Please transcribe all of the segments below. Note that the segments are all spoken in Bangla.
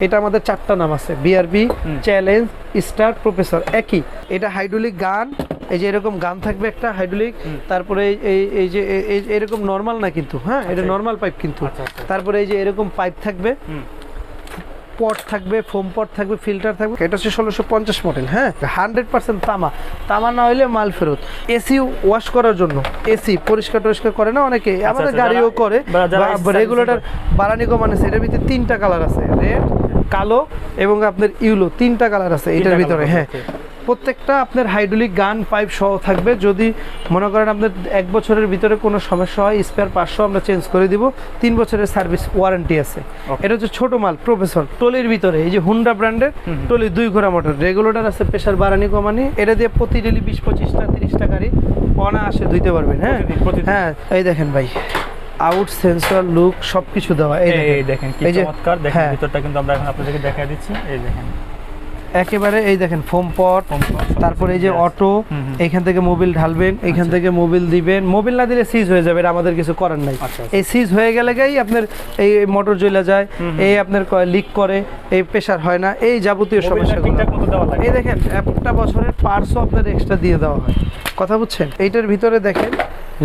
এটা আমাদের চারটা নাম আছে। বিআরবি চ্যালেঞ্জ স্টার প্রফেসর একই। এটা হাইড্রোলিক গান এই যে এরকম গান থাকবে একটা হাইড্রোলিক তারপরে এই- এই যে এরকম নর্মাল না কিন্তু হ্যাঁ? এটা নর্মাল পাইপ কিন্তু। আচ্ছা, আচ্ছা। তারপরে এই যে এরকম পাইপ থাকবে পট থাকবে ফোম পট থাকবে ফিল্টার থাকবে। এটা হচ্ছে ষোলোশো পঞ্চাশ মডেল হ্যাঁ? হান্ড্রেড পার্সেন্ট তামা। তামা না হলে মাল ফেরত। এসি ওয়াশ করার জন্য। এসি পরিষ্কার টরিষ্কার করে না অনেকে? আমাদের আচ্ছা, গাড়িও করে রেগুলেটর বারানি কমান আছে এটার ভিতরে তিনটা কালার আছে রেড কালো এবং আপনার ইউলো তিনটা কালার আছে এটার ভিতরে হ্যাঁ। প্রত্যেকটা আপনার হাইড্রোলিক গান পাইপ সহ থাকবে। যদি মনে করেন আপনার এক বছরের ভিতরে কোনো সমস্যা হয় স্পেয়ার পাঁচশো আমরা চেঞ্জ করে দিব। তিন বছরের সার্ভিস ওয়ারেন্টি আছে। এটা হচ্ছে ছোট মাল প্রফেসর টলির ভিতরে। এই যে হুন্ডা ব্র্যান্ডের টলি দুই ঘোড়া মোটর রেগুলেটর আছে প্রেশার বাড়ানি কমানি। এটা দিয়ে প্রতি ডেলি বিশ পঁচিশটা তিরিশটা গাড়ি অনায়াসে ধুইতে পারবেন হ্যাঁ। হ্যাঁ এই দেখেন ভাই। আউট সেন্সর লুক সবকিছু দেওয়া এই এই দেখেন। কি চমৎকার। দেখেন হ্যাঁ। ভিতরটা কিন্তু আমরা এখন আপনাদেরকে দেখা দিচ্ছি। এই দেখেন। একেবারে এই দেখেন ফোম পট তারপরে এই যে অটো। এইখান থেকে মোবিল ঢালবেন এইখান আচ্ছা। থেকে মোবিল দিবেন। মোবিল না দিলে সিজ হয়ে যাবে আমাদের কিছু করার নাই। আচ্ছা, আচ্ছা। এই সিজ হয়ে গেলে গাই আপনার এই মোটর জ্বলে যায় এই আপনার লিক করে এই প্রেশার হয় না এই যাবতীয় সমস্যাগুলো। এই দেখেন একটা বছরের পার্টসও আপনার এক্সট্রা দিয়ে দেওয়া হয়। কথা বুঝছেন? এইটার ভিতরে দেখেন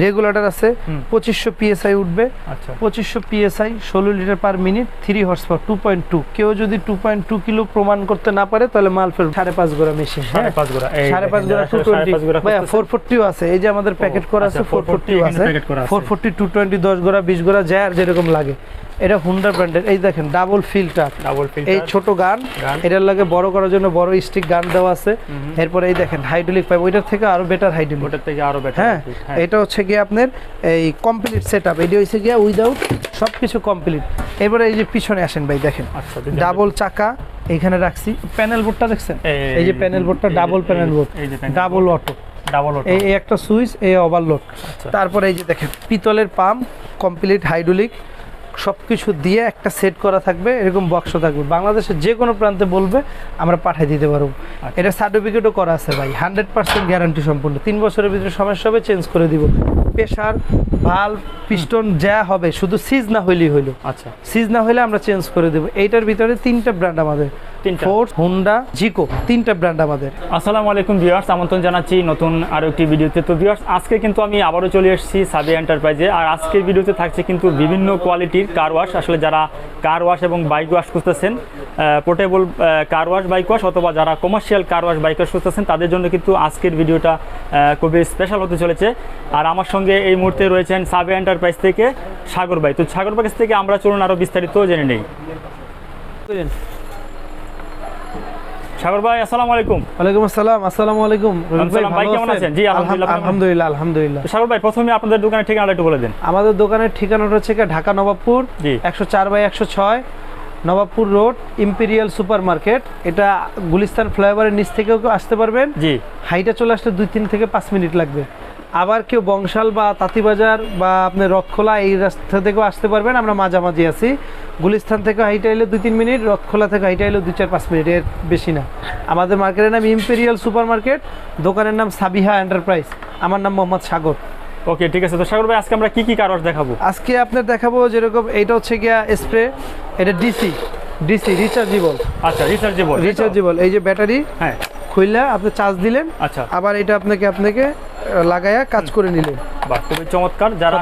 রেগুলেটর আছে পঁচিশশো পিএসআই উঠবে। আচ্ছা। পঁচিশশো পিএসআই ষোলো litre per minute three horsepower two point two কেউ যদি টু পয়েন্ট টু কিলো প্রমাণ করতে না পারে তাহলে মাল ফেল সাড়ে পাঁচ গোড়া মেশিন সাড়ে পাঁচ গোড়া সাড়ে পাঁচ গোড়া টু টোয়েন্টি ভাইয়া ফোর ফোরটিও আছে এই যে আমাদের প্যাকেট করা আছে আচ্ছা, ফোর 440 ফোরটিও আছে। আছে। ফোর ফোরটি টু টোয়েন্টি দশ গোড়া বিশ গোড়া যায় আর যেরকম লাগে। এটা হুন্ডা ব্র্যান্ডের এই দেখেন ডাবল ফিল্টার ডাবল এই ছোট গান। এটার লাগে বড় করার জন্য বড় স্টিক গান দেওয়া আছে। এরপরে এই দেখেন হাইড্রোলিক পাইপ ওইটার থেকে আরও বেটার হাইড্রোলিক ওটার থেকে আরও বেটার হ্যাঁ এটা হচ্ছে গিয়ে আপনার এই কমপ্লিট সেট আপ এটি হচ্ছে গিয়ে উইদাউট সবকিছু কমপ্লিট এরপরে এই যে পিছনে আসেন ভাই দেখেন। আচ্ছা ডাবল চাকা এখানে রাখছি। প্যানেল বোর্ডটা দেখছেন? এই- যে প্যানেল বোর্ডটা ডাবল প্যানেল বোর্ড এই যে ডাবল অটো ডাবল এই এই একটা সুইচ এই ওভারলোড আচ্ছা। তারপরে এই যে দেখেন পিতলের পাম্প কমপ্লিট হাইড্রোলিক সব কিছু দিয়ে একটা সেট করা থাকবে এরকম বক্সও থাকবে। বাংলাদেশের যে কোনো প্রান্তে বলবে আমরা পাঠিয়ে দিতে পারব। আচ্ছা। এটা সার্টিফিকেটও করা আছে ভাই হান্ড্রেড পার্সেন্ট গ্যারান্টি সম্পূর্ণ। তিন বছরের ভিতরে সমস্যা হবে চেঞ্জ করে দিব। প্রেশার ভালো পিস্টন যা হবে শুধু সিজ না হইলেই হইল। আচ্ছা। সিজ না হইলে আমরা চেঞ্জ করে দেবো। এইটার ভিতরে তিনটা ব্র্যান্ড আমাদের। ফোর্স হুন্ডা জিকো তিনটা ব্র্যান্ড আমাদের। আসসালামু আলাইকুম ভিউয়ার্স আমন্ত্রণ জানাচ্ছি নতুন আরও একটি ভিডিওতে। তো ভিউয়ার্স আজকে কিন্তু আমি আবারও চলে এসেছি সাবি এন্টারপ্রাইজে আর আজকের ভিডিওতে থাকছে কিন্তু বিভিন্ন কোয়ালিটির কার ওয়াশ আসলে যারা কার ওয়াশ এবং বাইক ওয়াশ খুঁজতেছেন portable car wash bike wash অথবা যারা commercial car wash bike wash খুঁজতেছেন, তাদের জন্য কিন্তু আজকের ভিডিওটা খুবই স্পেশাল হতে চলেছে। আর আমার সঙ্গে এই মুহূর্তে রয়েছেন সাবে এন্টারপ্রাইজ থেকে সাগর ভাই। তো সাগর ভাই থেকে আমরা চলুন আরও বিস্তারিত জেনে নেই। সাগর ভাই আসসালামু আলাইকুম। ওয়ালাইকুম আসসালাম আসসালামু আলাইকুম। ভাই, কেমন আছেন? জি, আলহামদুলিল্লাহ, আলহামদুলিল্লাহ আলহামদুলিল্লাহ। সাগর ভাই প্রথমে আপনাদের দোকানের ঠিকানাটা একটু বলে দেন। আমাদের দোকানের ঠিকানাটা হচ্ছে ঢাকা নবাবপুর। একশো চার বাই একশো ছয় Nawabpur road Imperial Super Market এটা গুলিস্তান ফ্লাইওভারের নিচ থেকেও আসতে পারবেন। জি। হাইটা চলে আসতে দুই তিন থেকে পাঁচ মিনিট লাগবে। আবার কেউ বংশাল বা তাঁতিবাজার বা আপনার রথখোলা এই রাস্তা থেকেও আসতে পারবেন। আমরা মাঝামাঝি আছি। গুলিস্তান থেকে হাইটা এলে দুই তিন মিনিট রথখোলা থেকে হাইটা এলে দুই চার পাঁচ মিনিট। এর বেশি না। আমাদের মার্কেটের নাম ইম্পেরিয়াল সুপার মার্কেট দোকানের নাম সাবিহা এন্টারপ্রাইজ। আমার নাম মোহাম্মদ সাগর। ওকে ঠিক আছে। তো সাগর ভাই আজকে আমরা কি কি কারণ দেখাবো? আজকে আপনার দেখাবো যেরকম এইটা হচ্ছে গিয়া স্প্রে এটা ডিসি ডিসি রিচার্জেবল আচ্ছা রিচার্জেবল রিচার্জেবল এই যে ব্যাটারি হ্যাঁ। খুললা আপনি চার্জ দিলেন। আচ্ছা। আবার এটা আপনাকে আপনাকে লাগায়া কাজ করে নিলেন। খুবই চমৎকার। যারা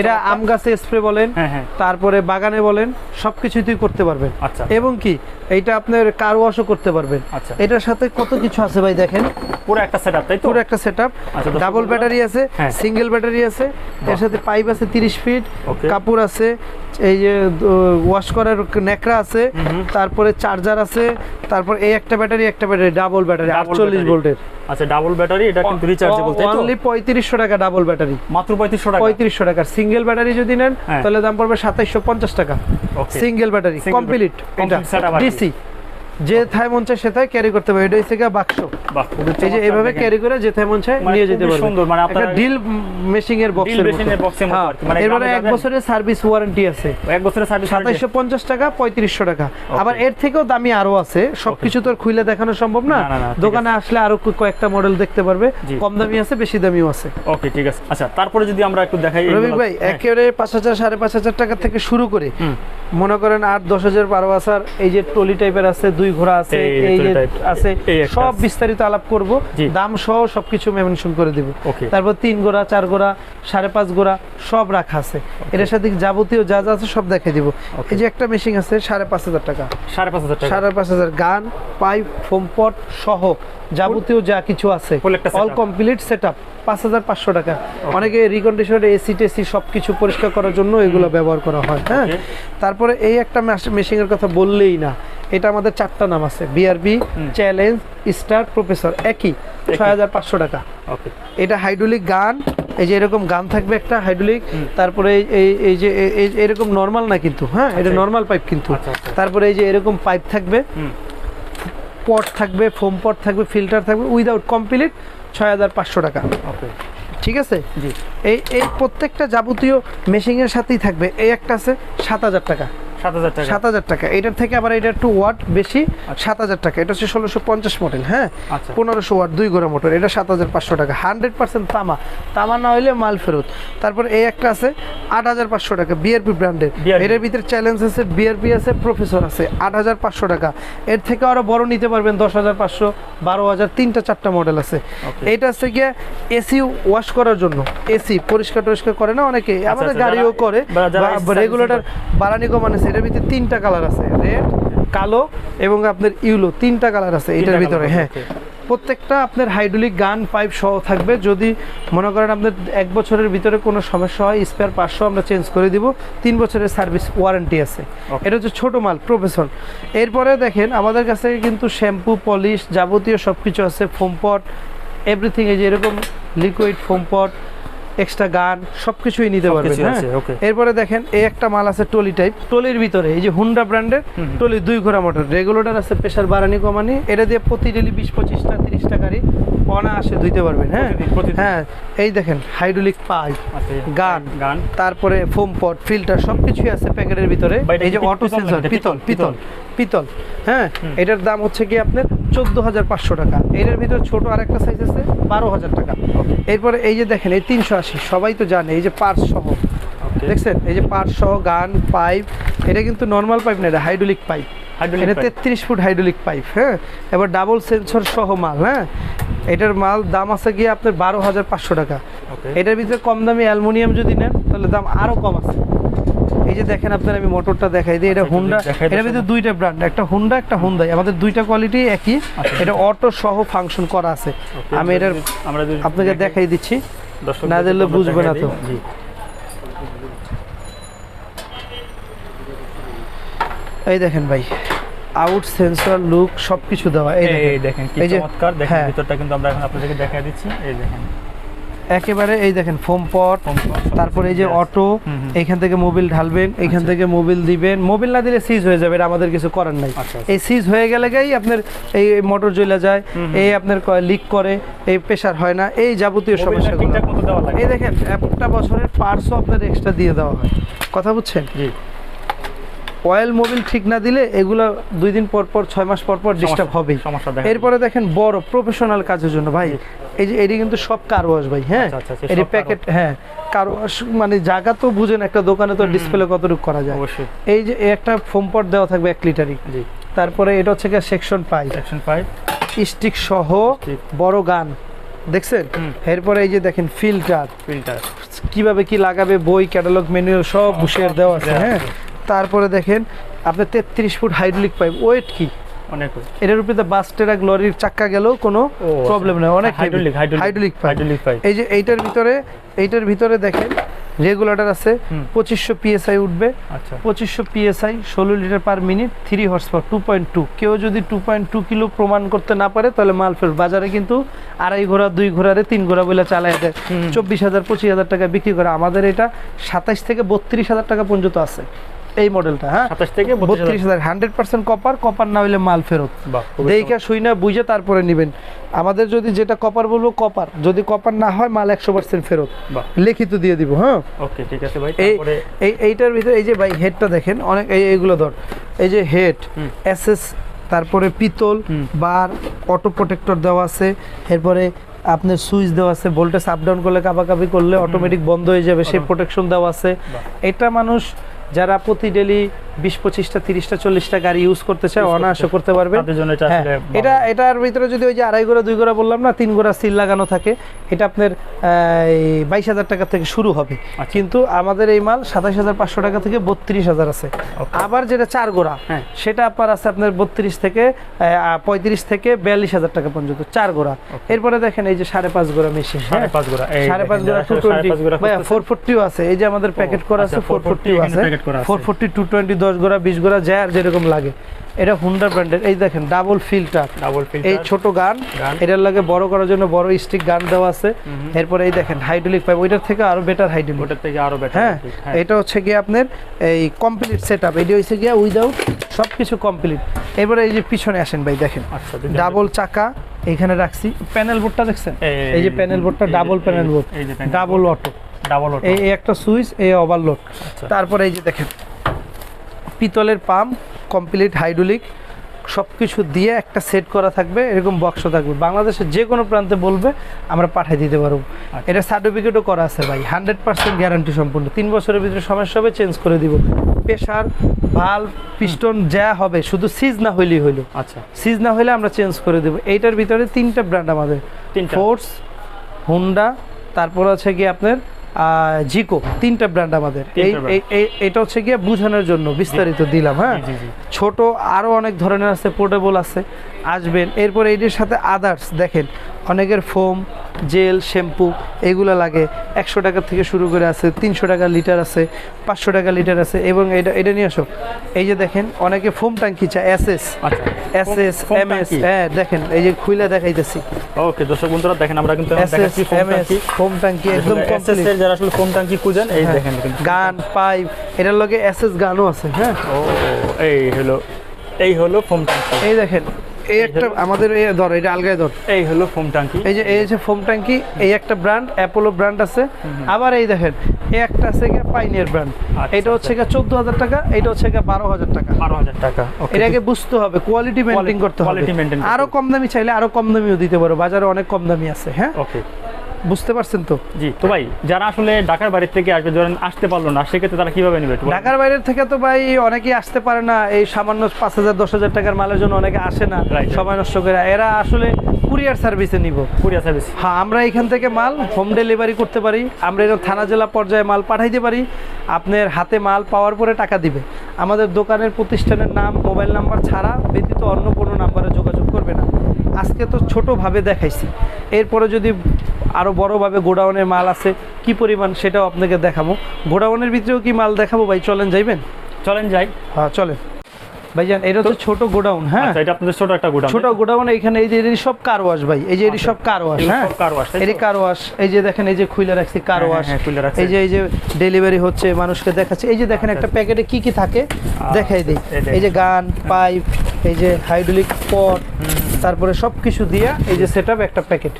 এটা আম গাছে স্প্রে বলেন হ্যাঁ হ্যাঁ। তারপরে বাগানে বলেন সবকিছুই করতে পারবেন। আচ্ছা। এবং কি এইটা আপনার কার ওয়াশও করতে পারবেন। আচ্ছা। এটার সাথে কত কিছু আছে ভাই দেখেন? পুরো একটা সেটআপ তাই তো? পুরো একটা সেট আপ আচ্ছা, ডাবল ব্যাটারি আছে। সিঙ্গেল ব্যাটারি আছে। এর সাথে পাইপ আছে তিরিশ ফিট কাপড় আছে এই যে ওয়াশ করার ন্যাকড়া আছে তারপরে চার্জার আছে তারপর এই একটা ব্যাটারি একটা ব্যাটারি ডাবল ব্যাটারি Double আটচল্লিশ battery। ভোল্টের আচ্ছা ডাবল ব্যাটারি এটা কিন্তু রিচার্জেবল তাই তো? অনলি পঁয়ত্রিশশো টাকা ডাবল ব্যাটারি। মাত্র পঁয়ত্রিশশো টাকা? পঁয়ত্রিশশো টাকা সিঙ্গেল ব্যাটারি যদি নেন হ্যাঁ। তাহলে দাম পড়বে সাতাইশশো পঞ্চাশ টাকা। Single battery complete. ডিসি যে থায় মন চায় সেথায় ক্যারি করতে পারবে। এটা হচ্ছে বাক্স। এই যে এইভাবে ক্যারি করে যেতে মন চায় মানে নিয়ে যেতে পারবে। সুন্দর, মানে আপনারা- ডিল মেশিং এর বক্সের Drill machine এর মতো মানে এক বছরের সার্ভিস ওয়ারেন্টি আছে। এক বছরের সার্ভিস সাতাইশশো পঞ্চাশ টাকা পঁয়ত্রিশশো টাকা। আবার এর থেকেও দামি আরও আছে। সবকিছু তো খুলে দেখানো সম্ভব না। দোকানে আসলে আরও কয়েকটা মডেল দেখতে পারবে। কম দামি আছে বেশি দামিও আছে। ওকে ঠিক আছে। আচ্ছা তারপরে যদি আমরা একটু দেখাই রবি ভাই হ্যাঁ, একেবারে পাঁচ হাজার সাড়ে পাঁচ হাজার টাকা থেকে শুরু করে। মনে করেন আট দশ হাজার বারো আসার এই যে টলি টাইপের আছে দুই ঘোড়া আছে এই যে আছে সব বিস্তারিত আলাপ করব। দাম সহ সবকিছু মেনশন করে দিব। তারপর তিন গোড়া চার গোড়া সাড়ে পাঁচ গোড়া সব রাখা আছে। এটার সাথে যাবতীয় যা যা আছে সব দেখাই দিব। এই যে একটা মেশিন আছে সাড়ে পাঁচ হাজার টাকা। সাড়ে পাঁচ হাজার টাকা। সাড়ে পাঁচ হাজার গান পাইপ ফোমপট সহ যাবতীয় যা কিছু আছে। অল কমপ্লিট সেট আপ পাঁচ হাজার পাঁচশো টাকা। অনেকে রিকন্ডিশন এসি টেসি সব কিছু পরিষ্কার করার জন্য এগুলো ব্যবহার করা হয় হ্যাঁ? তারপরে এই একটা মেশিনের কথা বললেই না এটা আমাদের চারটা নাম আছে বিআরবি। চ্যালেঞ্জ স্টার প্রফেসর একই ছয় হাজার পাঁচশো টাকা। এটা হাইড্রোলিক গান এই যে এরকম গান থাকবে একটা হাইড্রোলিক তারপরে এই- এই যে এরকম নর্মাল না কিন্তু হ্যাঁ? এটা আচ্ছা। নর্মাল পাইপ কিন্তু। আচ্ছা, আচ্ছা। তারপরে এই যে এরকম পাইপ থাকবে পট থাকবে ফোম পট থাকবে ফিল্টার থাকবে উইদাউট কমপ্লিট ছয় হাজার পাঁচশো টাকা। ওকে। ঠিক আছে? জি। এই এই প্রত্যেকটা যাবতীয় মেশিনের সাথেই থাকবে। এই একটা আছে সাত হাজার টাকা। সাত হাজার টাকা। এটার থেকে আবার এটা একটু ওয়াট বেশি সাত হাজার টাকা। এটা হচ্ছে ষোলোশো পঞ্চাশ মডেল হ্যাঁ? আচ্ছা। পনেরোশো ওয়াট দুই গোড়া মোটর। এটা সাত হাজার পাঁচশো টাকা। হান্ড্রেড পার্সেন্ট তামা। তামা না হইলে মাল ফেরত। তারপর এই একটা আছে আট হাজার পাঁচশো টাকা বিআরপি ব্র্যান্ডের। এটার ভিতরে চ্যালেঞ্জ আছে বিআরপি আছে প্রফেসর আছে আট হাজার পাঁচশো টাকা। এর থেকে আরও বড় নিতে পারবেন দশ হাজার পাঁচশো বারো হাজার তিনটা চারটা মডেল আছে। এটা হচ্ছে গিয়ে এসি ওয়াশ করার জন্য। এসি পরিষ্কার টরিষ্কার করে না অনেকে। আমাদের আচ্ছা, গাড়িও করে রেগুলেটর বারানি কমান আছে এটার ভিতরে তিনটা কালার আছে রেড কালো এবং আপনার ইউলো তিনটা কালার আছে এটার ভিতরে হ্যাঁ। প্রত্যেকটা আপনার হাইড্রোলিক গান পাইপ সহ থাকবে। যদি মনে করেন আপনার এক বছরের ভিতরে কোনো সমস্যা হয় স্পেয়ার পাঁচশো আমরা চেঞ্জ করে দিব। তিন বছরের সার্ভিস ওয়ারেন্টি আছে। এটা হচ্ছে ছোটো মাল প্রফেশন এরপরে দেখেন আমাদের কাছে কিন্তু শ্যাম্পু পলিশ যাবতীয় সব কিছু আছে ফোমপট এভরিথিং এই যে এরকম লিকুইড ফোমপট এক্সট্রা গান সবকিছুই নিতে পারবেন হ্যাঁ? এরপরে দেখেন এই একটা মাল আছে টলি টাইপ টলির ভিতরে এই যে হুন্ডা ব্র্যান্ডের। টলি দুই ঘোড়া মোটর রেগুলেটর আছে প্রেশার বাড়ানি কমানি এটা দিয়ে প্রতি ডেলি বিশ পঁচিশটা তিরিশটা গাড়ি অনায়াসে ধুইতে পারবেন হ্যাঁ। হ্যাঁ এই দেখেন হাইড্রোলিক পাইপ আচ্ছা গান গান। তারপরে ফোম পট ফিল্টার সবকিছুই আছে প্যাকেটের ভিতরে। এই যে অটো সেন্সর পিতল। পিতল, পিতল হ্যাঁ? এটার দাম হচ্ছে কি আপনার চোদ্দ হাজার পাঁচশো টাকা। এটার ভিতরে ছোট আরেকটা সাইজ আছে বারো হাজার টাকা। এরপরে এই যে দেখেন এই তিনশো আশি সবাই তো জানে এই যে পার্স সহ। দেখছেন? এই যে পার্স সহ গান পাইপ এটা কিন্তু নর্মাল পাইপ না এটা হাইড্রোলিক পাইপ এটা তেত্রিশ ফুট হাইড্রোলিক পাইপ হ্যাঁ? এবার ডাবল সেন্সর সহ মাল হ্যাঁ? এটার মাল দাম আছে গিয়ে আপনার বারো হাজার পাঁচশো টাকা। এটার ভিতরে কম দামি অ্যালুমিনিয়াম যদি নেন তাহলে দাম আরও কম আছে। এই যে দেখেন আপনার আমি মোটরটা দেখাই দিই। এটা হুন্ডা ভিতরে শোনো। দুইটা ব্র্যান্ড একটা হুন্ডা একটা হুন্দাই আমাদের দুইটা কোয়ালিটি একই। আচ্ছা। এটা অটো সহ ফাংশন করা আছে। আমি এটার আমরা আপনাকে দেখাই- দিচ্ছি। না দিলে বুঝবে না তো। এই দেখেন ভাই আউট সেন্সর লুক সবকিছু দেওয়া। এই দেখেন। এই দেখেন কি যে- চমৎকার। দেখেন হ্যাঁ। ভিতরটা কিন্তু আমরা এখন আপনাদেরকে দেখাই দিচ্ছি। এই দেখেন। একেবারে এই দেখেন ফোম পট তারপরে এই যে অটো। এইখান থেকে মোবিল ঢালবেন এইখান আচ্ছা। থেকে মোবিল দিবেন। মোবিল না দিলে সিজ হয়ে যাবে আমাদের কিছু করার নাই। আচ্ছা, আচ্ছা। এই সিজ হয়ে গেলে গেই আপনার এই মোটর জ্বলে যায়। এই আপনার লিক করে এই প্রেশার হয় না এই যাবতীয় সমস্যাগুলো। লাগে এই দেখেন একটা বছরের পার্টসও আপনার এক্সট্রা দিয়ে দেওয়া হয়। কথা বুঝছেন? জি। অয়েল মোবিল ঠিক না দিলে এগুলো দুই দিন পর পর ছয় মাস পর পর ডিস্টার্ব সমস্যা- হবেই এরপরে দেখেন বড় প্রফেশনাল কাজের জন্য। ভাই এই যে এটি কিন্তু সব কার ওয়াশ ভাই হ্যাঁ? আচ্ছা, আচ্ছা, আচ্ছা, এটি প্যাকেট হ্যাঁ কার ওয়াশ মানে জায়গা তো বুঝেন একটা দোকানে তো ডিসপ্লে কতটুকু করা যায়। এই যে একটা ফোম পট দেওয়া থাকবে এক লিটারই তারপরে এটা হচ্ছে গিয়ে section pipe section five stick সহ বড় গান। দেখছেন? এরপরে এই যে দেখেন ফিল্টার ফিল্টার কীভাবে কি লাগাবে বই ক্যাটালগ মেনু সব বুশের দেওয়া আছে হ্যাঁ? তারপরে দেখেন আপনার তেত্রিশ ফুট হাইড্রোলিক পাইপ ওয়েট কি? অনেক এটার উপরে চাক্কা গেলেও কোনো প্রবলেম নেই অনেক হাইড্রোলিক হাইড্রোলিক হাইড্রোলিক এই যে এইটার ভিতরে এইটার ভিতরে দেখেন রেগুলেটর আছে পঁচিশশো পিএসআই উঠবে আচ্ছা। পঁচিশশো পিএসআই ষোলো litre per minute three horsepower two point two কেউ যদি টু পয়েন্ট টু কিলো প্রমাণ করতে না পারে তাহলে মাল ফেরত। বাজারে কিন্তু আড়াই ঘোড়া দুই ঘোড়ারে তিন ঘোড়া বলে চালায় দেয়। চব্বিশ হাজার পঁচিশ হাজার টাকা বিক্রি করে। আমাদের এটা সাতাইশ থেকে বত্রিশ হাজার টাকা পর্যন্ত আছে। এই মডেলটা হ্যাঁ? সাতাশ থেকে বত্রিশ হাজার। হান্ড্রেড পার্সেন্ট কপার কপার না হইলে মাল ফেরত। দেখা শুই না বুঝে তারপরে নেবেন। আমাদের যদি যেটা কপার বলব কপার যদি কপার না হয় মাল একশো পার্সেন্ট ফেরত। লিখিত দিয়ে দিব হ্যাঁ? ওকে ঠিক আছে ভাই এই তারপরে এই এইটার ভিতরে এই যে ভাই হেডটা দেখেন অনেক এই এইগুলো ধর। এই যে হেড। এসএস তারপরে পিতল বার অটো প্রোটেক্টর দেওয়া আছে। এরপরে আপনার সুইচ দেওয়া আছে ভোল্টেজ আপ ডাউন করলে কাবাকাবি করলে অটোমেটিক বন্ধ হয়ে যাবে সেই প্রোটেকশন দেওয়া আছে। এটা মানুষ যারা প্রতি ডেলি বিশ পঁচিশটা তিরিশটা চল্লিশটা গাড়ি ইউজ করতে চায় অনায়াসে করতে পারবে। এটা হ্যাঁ। এটার ভিতরে যদি ওই যে আড়াই গোড়া দুই গোড়া বললাম না তিন গোড়া সিল লাগানো থাকে এটা আপনার বাইশ হাজার টাকা থেকে শুরু হবে। আচ্ছা। কিন্তু আমাদের এই মাল সাতাশ হাজার পাঁচশো টাকা থেকে বত্রিশ হাজার আছে। আবার যেটা চার গোড়া হ্যাঁ। সেটা আপনার আছে আপনার বত্রিশ থেকে পঁয়ত্রিশ থেকে বিয়াল্লিশ হাজার টাকা পর্যন্ত চার গোড়া। এরপরে দেখেন এই যে সাড়ে পাঁচ গোড়া মেশিন সাড়ে পাঁচ গোড়া সাড়ে পাঁচ গোড়া টু সাড়ে পাঁচ গোড়া টোয়েন্টি ফোর ফোরটিও আছে। এই যে আমাদের প্যাকেট করা আছে আচ্ছা, ফোর ফোরটিও 440 এখানে আছে। আছে। ফোর ফোরটি টু টোয়েন্টি দশ গোড়া বিশ গোড়া যায় আর যেরকম লাগে। এটা হুন্ডা ব্র্যান্ডের এই দেখেন ডাবল ফিল্টার ডাবল ফিল্টার এই ছোট গান। এটার লাগে বড় করার জন্য বড় স্টিক গান দেওয়া আছে। এরপরে এই দেখেন হাইড্রোলিক পাইপ ওইটার থেকে আরও বেটার হাইড্রোলিক ওটার থেকে আরও বেটার হ্যাঁ এটা হচ্ছে গিয়ে আপনার এই কমপ্লিট সেট আপ এটি হচ্ছে গিয়ে উইদাউট সব কিছু কমপ্লিট এরপরে এই যে পিছনে আসেন ভাই দেখেন। আচ্ছা ডাবল চাকা এখানে রাখছি। প্যানেল বোর্ডটা দেখছেন? এই- যে প্যানেল বোর্ডটা ডাবল প্যানেল বোর্ড এই যে panel double auto double auto এই এই একটা সুইচ এই ওভারলোড আচ্ছা। তারপরে এই যে দেখেন পিতলের পাম্প কমপ্লিট হাইড্রোলিক সব কিছু দিয়ে একটা সেট করা থাকবে এরকম বক্স থাকবে। বাংলাদেশের যে কোনো প্রান্তে বলবে আমরা পাঠিয়ে দিতে পারব। আচ্ছা। এটা সার্টিফিকেটও করা আছে ভাই হান্ড্রেড পার্সেন্ট গ্যারান্টি সম্পূর্ণ। তিন বছরের ভিতরে সমস্যা হবে চেঞ্জ করে দিব। প্রেশার ভালো পিস্টন যা হবে শুধু সিজ না হইলেই হইল। আচ্ছা। সিজ না হলে আমরা চেঞ্জ করে দেবো। এইটার ভিতরে তিনটা ব্র্যান্ড আমাদের। ফোর্স হুন্ডা তারপর আছে কি আপনার? জিকো তিনটা ব্র্যান্ড আমাদের। এই এটা হচ্ছে গিয়ে বোঝানোর জন্য বিস্তারিত দিলাম হ্যাঁ। ছোট আরও অনেক ধরনের আছে পোর্টেবল আছে আসবেন। এরপর এইটির সাথে আদার্স দেখেন অনেকের ফোম জেল শ্যাম্পু এগুলো লাগে। একশো টাকা থেকে শুরু করে আছে তিনশো টাকা লিটার আছে পাঁচশো টাকা লিটার আছে এবং এটা এটা নিয়ে আসো। এই যে দেখেন অনেকে ফোম ট্যাঙ্কি চায় S S S S M S হ্যাঁ দেখেন এই যে খুইলা দেখাইতেছি। ওকে দর্শক বন্ধুরা দেখেন আমরা কিন্তু এস এস দেখাচ্ছি ফোম এম এস ট্যাঙ্কি। ফোম ট্যাঙ্কি একদম। এর যারা আসলে ফোম ট্যাঙ্কি খুঁজেন এই হ্যাঁ। দেখেন গান পাইপ এটার লগে এস এস গানও আছে হ্যাঁ। ও এই হলো এই হলো ফোম ট্যাঙ্কি। এই দেখেন এই একটা আমাদের এই ধর এটা আলগায় ধর। এই হলো ফোম ট্যাঙ্কি। এই যে এই যে ফোম ট্যাঙ্কি এই একটা ব্র্যান্ড অ্যাপোলো ব্র্যান্ড আছে। আবার এই দেখেন এই একটা আছে গিয়ে পাইনিয়ার ব্র্যান্ড। আচ্ছা, এটা হচ্ছে গিয়ে চোদ্দ হাজার টাকা এটা হচ্ছে গিয়ে বারো হাজার টাকা। বারো হাজার টাকা ওকে এটাকে বুঝতে হবে কোয়ালিটি মেনটেন করতে হবে। maintain করতে আরও কম দামি চাইলে আরও কম দামিও দিতে পারো বাজারে অনেক কম দামি আছে হ্যাঁ। ওকে বুঝতে পারছেন তো? জি তো ভাই যারা আসলে ঢাকার বাড়ির থেকে আসবে ধরেন আসতে পারল না সেক্ষেত্রে তারা কীভাবে নেবে ঢাকার বাইরের থেকে তো ভাই অনেকেই আসতে পারে না এই সামান্য পাঁচ হাজার দশ হাজার টাকার মালের জন্য অনেকে আসে না. সময় নষ্ট করে। এরা আসলে কুরিয়ার সার্ভিসে নিব। Courier service. হ্যাঁ আমরা এখান থেকে মাল হোম ডেলিভারি করতে পারি আমরা এরকম থানা জেলা পর্যায়ে মাল পাঠাইতে পারি আপনার হাতে মাল পাওয়ার পরে টাকা দিবে। আমাদের দোকানের প্রতিষ্ঠানের নাম মোবাইল নাম্বার ছাড়া ব্যতীত অন্য কোনো নাম্বারে যোগাযোগ আজকে তো ছোটোভাবে দেখাইছি এরপরে যদি আরও বড়োভাবে গোডাউনের মাল আছে কি পরিমাণ সেটাও আপনাকে দেখাবো গোডাউনের ভিতরেও কি মাল দেখাবো ভাই চলেন যাইবেন চলেন যাই হ্যাঁ চলেন ভাইজান এটা হচ্ছে ছোট গোডাউন হ্যাঁ আচ্ছা এটা আপনাদের ছোট একটা গুদাম ছোট গোডাউন এখানে এই যে এটি সব কার ওয়াশ ভাই এই যে এটি সব কার ওয়াশ হ্যাঁ তাই তো? এটি কার ওয়াশ এই যে দেখেন এই যে খুলে রাখছি কার হ্যাঁ, ওয়াশ হ্যাঁ। এই যে এই যে ডেলিভারি হচ্ছে মানুষকে দেখাচ্ছে এই যে দেখেন একটা প্যাকেটে কি কি থাকে দেখাই দিই এই যে গান পাইপ এই যে হাইড্রোলিক পট তারপরে সব কিছু দিয়া এই যে সেটআপ একটা প্যাকেট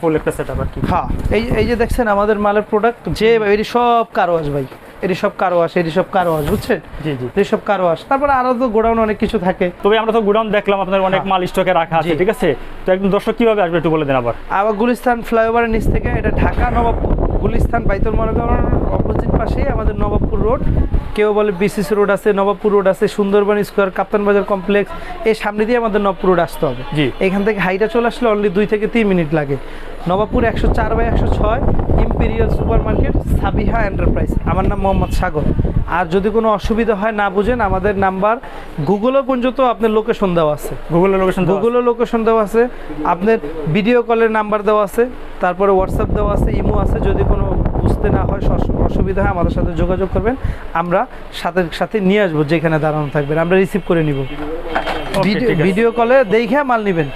ফুল একটা সেট আর কি। হ্যাঁ এই এই যে দেখছেন আমাদের মালের প্রোডাক্ট যে এটি সব কার ভাই এটি সব কার ওয়াশ এটি সব কার বুঝছেন? জি জি। এটি সব কার তারপরে আরও তো গোডাউন অনেক কিছু থাকে। তবে আমরা তো গুদাম দেখলাম আপনার অনেক হ্যাঁ। মাল স্টকে রাখা আছে ঠিক আছে? তো একদম দর্শক কীভাবে আসবে একটু বলে দেন আবার। আবার গুলিস্তান ফ্লাইওভারের নিচ থেকে এটা ঢাকা নবাবপুর গুলিস্তান বাইতুল মরগাঁওয়ের অপোজিট পাশেই আমাদের নবাবপুর রোড। কেউ বলে বিসিসি রোড আছে নবাবপুর রোড আছে সুন্দরবন স্কোয়ার কাপ্তান বাজার কমপ্লেক্স এই সামনে দিয়ে আমাদের নবপুর রোড আসতে হবে। জি। এখান থেকে হাইটা চলে আসলে অনলি দুই থেকে তিন মিনিট লাগে। নবাবপুর একশো চার বাই একশো ছয় Imperial Super Market Sabiha enterprise আমার নাম মোহাম্মদ সাগর। আর যদি কোনো অসুবিধা হয় না বুঝেন আমাদের নাম্বার গুগলও পর্যন্ত আপনার লোকেশন দেওয়া আছে। গুগলের লোকেশন গুগলও লোকেশন দেওয়া আছে। আপনার ভিডিও কলের নাম্বার দেওয়া আছে। তারপরে হোয়াটসঅ্যাপ দেওয়া আছে ইমো আছে। যদি কোনো বুঝতে না হয় অসুবিধা হয় আমাদের সাথে যোগাযোগ করবেন। আমরা সাথে সাথে নিয়ে আসব যেখানে দাঁড়ানো থাকবেন। আমরা রিসিভ করে নিব। ভিডিও কলে দেখে মাল নেবেন।